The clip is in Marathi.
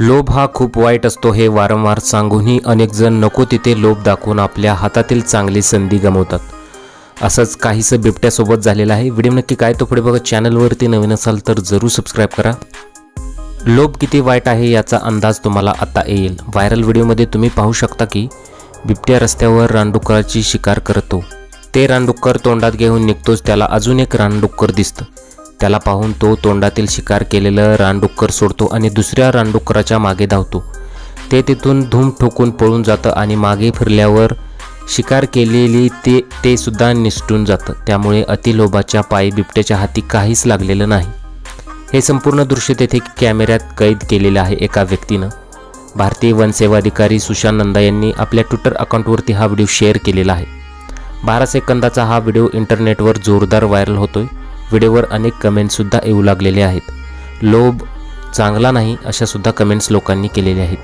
लोभ हा खूप वाईट असतो हे वारंवार सांगूनही अनेक जण नको तिथे लोभ दाखवून आपल्या हातातील चांगली संधी गमावतात. असंच काहीसं बिबट्यासोबत झालेलं आहे. व्हिडिओ नक्की काय तो पुढे बघा चॅनलवरती नवीन असाल तर जरूर सबस्क्राईब करा. लोभ किती वाईट आहे याचा अंदाज तुम्हाला आता येईल. व्हायरल व्हिडिओमध्ये तुम्ही पाहू शकता की बिबट्या रस्त्यावर रानडुक्कराची शिकार करतो. ते रानडुक्कर तोंडात घेऊन निघतोच. त्याला अजून एक रानडुक्कर दिसतं. त्याला पाहून तो तोंडातील शिकार केलेलं रानडुक्कर सोडतो आणि दुसऱ्या रानडुक्कराच्या मागे धावतो. ते तिथून धूम ठोकून पळून जातं आणि मागे फिरल्यावर शिकार केलेली ते ते सुद्धा निसटून जातं. त्यामुळे अतिलोभाच्या पायी बिबट्याच्या हाती काहीच लागलेलं नाही. हे संपूर्ण दृश्य तेथे कॅमेऱ्यात कैद केलेलं आहे एका व्यक्तीनं. भारतीय वनसेवा अधिकारी सुशांत नंदा यांनी आपल्या ट्विटर अकाउंटवरती हा व्हिडिओ शेअर केलेला आहे. बारा सेकंदाचा हा व्हिडिओ इंटरनेटवर जोरदार व्हायरल होतोय. व्हिडिओवर अनेक कमेंट्ससुद्धा येऊ लागलेले आहेत. लोभ चांगला नाही अशा सुद्धा कमेंट्स लोकांनी केलेल्या आहेत.